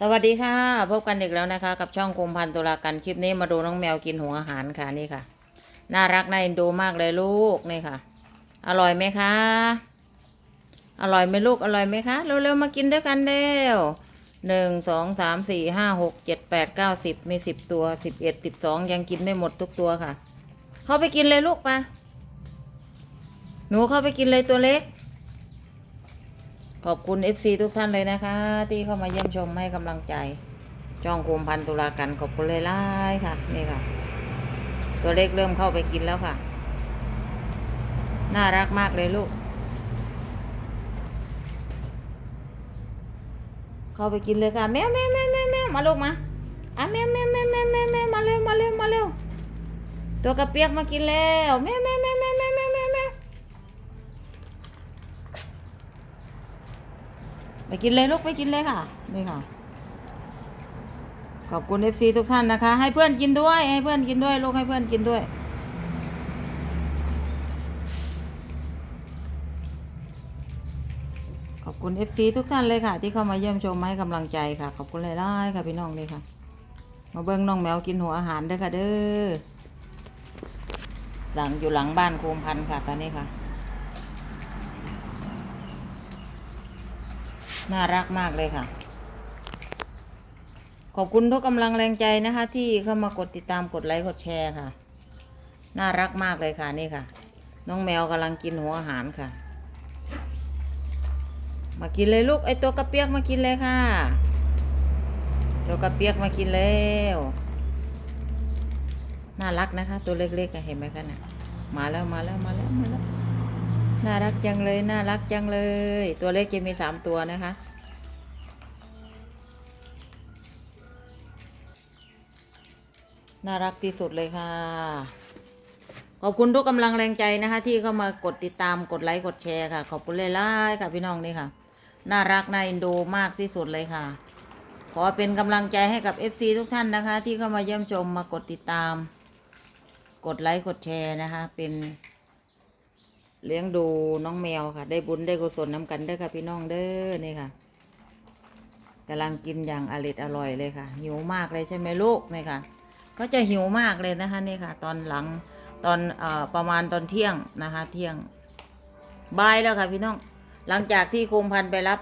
สวัสดีค่ะพบกันอีกแล้วนะคะ กับช่องกุมพันตุลากันคลิปนี้มาดูน้องแมวกินหัวอาหารค่ะนี่ค่ะ น่ารักน่าเอ็นดูมากเลยลูกนี่ค่ะ อร่อยไหมคะ อร่อยไหมลูกอร่อยไหมคะเร็วๆมากินด้วยกันเร็วหนึ่งสองสามสี่ห้าหกเจ็ดแปดเก้าสิบมีสิบตัวสิบเอ็ดสิบสองยังกินไม่หมดทุกตัวค่ะ เข้าไปกินเลยลูกไปหนูเข้าไปกินเลยตัวเล็ก ขอบคุณ FC ทุกท่านเลยนะคะ ที่เข้ามาเยี่ยมชมให้กำลังใจจ้องกุมพันตุลากันขอบคุณเลยล่ายค่ะ นี่ค่ะ ตัวเล็กเริ่มเข้าไปกินแล้วค่ะ น่ารักมากเลยลูก เข้าไปกินเลยค่ะ แมวแมวแมวแมวแมวมาลูกมาอะแมวแมวแมวแมวแมวแมวมาเร็วมาเร็วมาเร็วตัวกระเปียกมากินแล้วแมวแมวแมวแมว ไปกินเลยลูกไปกินเลยค่ะ นี่ค่ะ ขอบคุณ FC ทุกท่านนะคะ ให้เพื่อนกินด้วย ให้เพื่อนกินด้วย ลูกให้เพื่อนกินด้วย ขอบคุณ FC ทุกท่านเลยค่ะ ที่เข้ามาเยี่ยมชมมาให้กำลังใจค่ะ ขอบคุณหลายๆค่ะพี่น้องเลยค่ะ มาเบิ้งน้องแมวกินหัวอาหารด้อค่ะเด้อหลังอยู่หลังบ้านโคมพันค่ะตอนนี้ค่ะ น่ารักมากเลยค่ะ ขอบคุณทุกกำลังแรงใจนะคะ ที่เข้ามากดติดตามกดไลค์กดแชร์ค่ะ น่ารักมากเลยค่ะนี่ค่ะ น้องแมวกำลังกินหัวอาหารค่ะ มากินเลยลูกไอตัวกระเปียกมากินเลยค่ะ ตัวกระเปียกมากินแล้วน่ารักนะคะ ตัวเล็กๆเห็นไหมคะน่ะมาแล้วมาแล้วมาแล้วมาแล้ว น่ารักจังเลย น่ารักจังเลย ตัวเล็กจะมีสามตัวนะคะ น่ารักที่สุดเลยค่ะ ขอบคุณทุกกำลังแรงใจนะคะ ที่เข้ามากดติดตามกดไลค์กดแชร์ค่ะ ขอบคุณเลยล่ายๆค่ะพี่น้องนี่ค่ะ น่ารักน่าอ็นดูมากที่สุดเลยค่ะ ขอเป็นกำลังใจให้กับ FC ทุกท่านนะคะ ที่เข้ามาเยี่ยมชมมากดติดตาม กดไลค์กดแชร์นะคะ เป็น เลี้ยงดูน้องแมวค่ะ ได้บุญได้กุศลน้ำกันเด้อค่ะพี่น้องเด้อนี่ค่ะกำลังกินอย่างอร่อยอร่อยเลยค่ะ หิวมากเลยใช่ไหมลูกนี่ค่ะเขาจะหิวมากเลยนะคะนี่ค่ะ ตอนหลังตอนเอ่อประมาณตอนเที่ยงนะคะ เที่ยงบ่ายแล้วค่ะพี่น้องหลังจากที่คุมพันไปรับ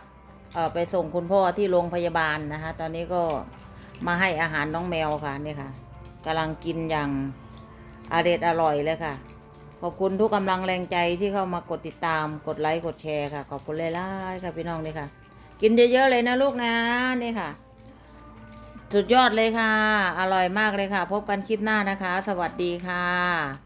เอ่อไปส่งคุณพ่อที่โรงพยาบาลนะคะ ตอนนี้ก็มาให้อาหารน้องแมวค่ะนี่ค่ะกำลังกินอย่างอร่อยอร่อยเลยค่ะ ขอบคุณทุกกำลังแรงใจที่เข้ามากดติดตาม กดไลค์กดแชร์ค่ะ ขอบคุณเลยล่าค่ะพี่น้องนี่ค่ะ กินเยอะๆเลยนะลูกนะนี่ค่ะ สุดยอดเลยค่ะ อร่อยมากเลยค่ะ พบกันคลิปหน้านะคะ สวัสดีค่ะ